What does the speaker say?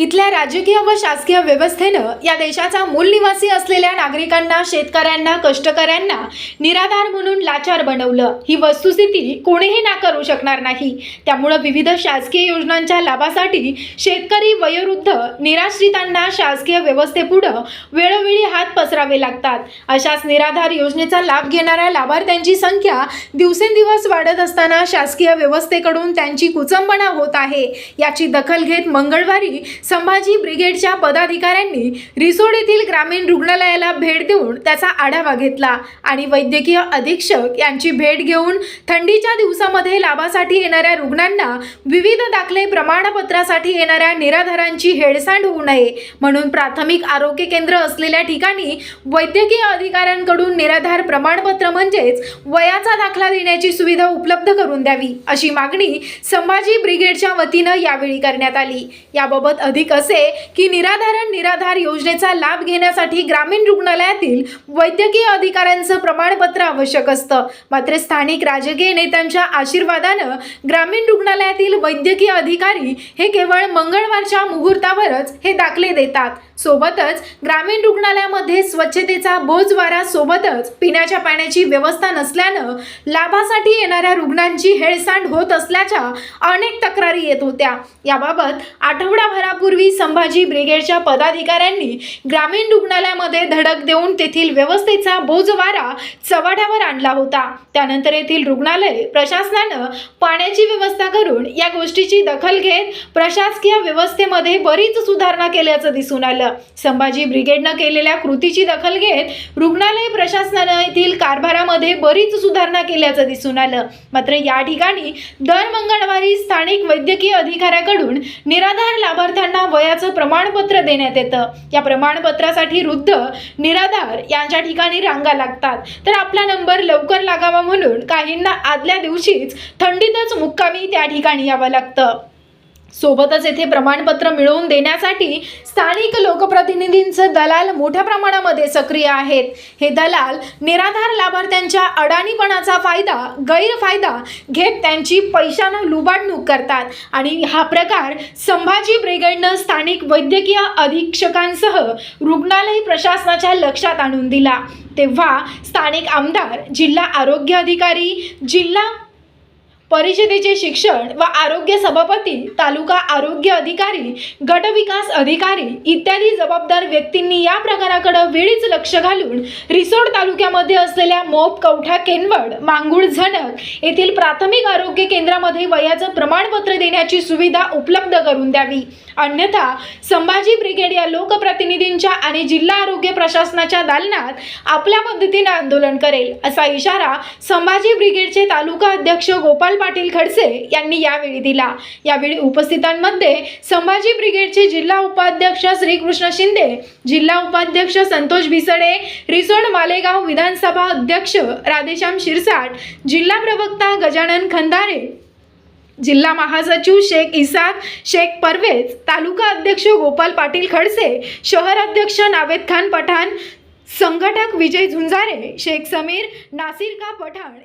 इथल्या राजकीय व शासकीय व्यवस्थेनं या देशाचा मूल निवासी असलेल्या नागरिकांना शेतकऱ्यांना कष्टकऱ्यांना निराधार म्हणून लाचार बनवलं. ही वस्तुस्थिती कोणीही नाकारू शकणार नाही. त्यामुळं विविध शासकीय योजनांच्या लाभासाठी शेतकरी वयोवृद्ध निराश्रितांना शासकीय व्यवस्थेपुढं वेळोवेळी हात पसरावे लागतात. अशाच निराधार योजनेचा लाभ घेणाऱ्या लाभार्थ्यांची संख्या दिवसेंदिवस वाढत असताना शासकीय व्यवस्थेकडून त्यांची कुचंबणा होत आहे. याची दखल घेत मंगळवारी संभाजी ब्रिगेडच्या पदाधिकाऱ्यांनी रिसोड येथील ग्रामीण रुग्णालयाला भेट देऊन त्याचा आढावा घेतला आणि वैद्यकीय अधीक्षक यांची भेट घेऊन थंडीच्या दिवसामध्ये लाभासाठी येणाऱ्या रुग्णांना विविध दाखले प्रमाणपत्रासाठी येणाऱ्या निराधारांची हेळसांड होऊ नये म्हणून प्राथमिक आरोग्य केंद्र असलेल्या ठिकाणी वैद्यकीय अधिकाऱ्यांकडून निराधार प्रमाणपत्र म्हणजेच वयाचा दाखला देण्याची सुविधा उपलब्ध करून द्यावी अशी मागणी संभाजी ब्रिगेडच्या वतीनं यावेळी करण्यात आली. याबाबत अधिक असे की निराधारण निराधार योजनेचा लाभ घेण्यासाठी ग्रामीण रुग्णालयातील वैद्यकीय अधिकाऱ्यांचं प्रमाणपत्र आवश्यक असतं. मात्र स्थानिक राजकीय नेत्यांच्या आशीर्वादानं ग्रामीण रुग्णालयातील वैद्यकीय अधिकारी हे केवळ मंगळवारच्या मुहूर्तावरच हे दाखले देतात. सोबतच ग्रामीण रुग्णालयामध्ये स्वच्छतेचा बोजवारा सोबतच पिण्याच्या पाण्याची व्यवस्था नसल्यानं लाभासाठी येणाऱ्या रुग्णांची हेळसांड होत असल्याच्या अनेक तक्रारी येत होत्या. याबाबत आठवडाभरा यापूर्वी संभाजी ब्रिगेडच्या पदाधिकाऱ्यांनी ग्रामीण रुग्णालयामध्ये धडक देऊन तेथील व्यवस्थेचा बोजवारा चव्हाट्यावर आणला होता. त्यानंतर येथील रुग्णालय प्रशासनानं पाण्याची व्यवस्था करून या गोष्टीची दखल घेत प्रशासकीय व्यवस्थेमध्ये बरीच सुधारणा केल्याचं दिसून आलं. संभाजी ब्रिगेडनं केलेल्या कृतीची दखल घेत रुग्णालय प्रशासनानं येथील कारभारामध्ये बरीच सुधारणा केल्याचं दिसून आलं. मात्र या ठिकाणी दर मंगळवारी स्थानिक वैद्यकीय अधिकाऱ्याकडून निराधार लाभार्थ्यांना त्यांना वयाचं प्रमाणपत्र देण्यात येतं. या प्रमाणपत्रासाठी वृद्ध निराधार यांच्या ठिकाणी रांगा लागतात. तर आपला नंबर लवकर लागावा म्हणून काहींना आदल्या दिवशीच थंडीतच मुक्कामी त्या ठिकाणी यावं लागतं. सोबतच येथे प्रमाणपत्र मिळवून देण्यासाठी स्थानिक लोकप्रतिनिधींचं दलाल मोठ्या प्रमाणामध्ये सक्रिय आहेत. हे दलाल निराधार लाभार्थ्यांच्या अडाणीपणाचा फायदा गैरफायदा घेत त्यांची पैशानं लुबाडणूक करतात आणि हा प्रकार संभाजी ब्रिगेडनं स्थानिक वैद्यकीय अधीक्षकांसह रुग्णालय प्रशासनाच्या लक्षात आणून दिला. तेव्हा स्थानिक आमदार जिल्हा आरोग्य अधिकारी जिल्हा परिषदेचे शिक्षण व आरोग्य सभापती तालुका आरोग्य अधिकारी गटविकास अधिकारी इत्यादी जबाबदार व्यक्तींनी या प्रकाराकडे वेळीच लक्ष घालून रिसोड तालुक्यामध्ये असलेल्या मोप कवठा केनवड मांगुळ झणक येथील प्राथमिक आरोग्य केंद्रामध्ये वयाचं प्रमाणपत्र देण्याची सुविधा उपलब्ध करून द्यावी. अन्यथा संभाजी ब्रिगेड या लोकप्रतिनिधींच्या आणि जिल्हा आरोग्य प्रशासनाच्या दालनात आपल्या पद्धतीने आंदोलन करेल असा इशारा संभाजी ब्रिगेडचे तालुका अध्यक्ष गोपाल पाटील खडसे यांनी यावेळी दिला. यावेळी उपस्थितांमध्ये संभाजी ब्रिगेडचे जिल्हा उपाध्यक्ष श्रीकृष्ण शिंदे जिल्हा उपाध्यक्ष संतोष भिसडे रिसोड मालेगाव विधानसभा अध्यक्ष राधेश्याम शिरसाट जिल्हा प्रवक्ता गजानन खंदारे जिल्हा महासचिव शेख इसाक शेख परवेज तालुका अध्यक्ष गोपाल पाटील खडसे शहर अध्यक्ष नावेद खान पठाण संघटक विजय झुंजारे शेख समीर नासिर का पठाण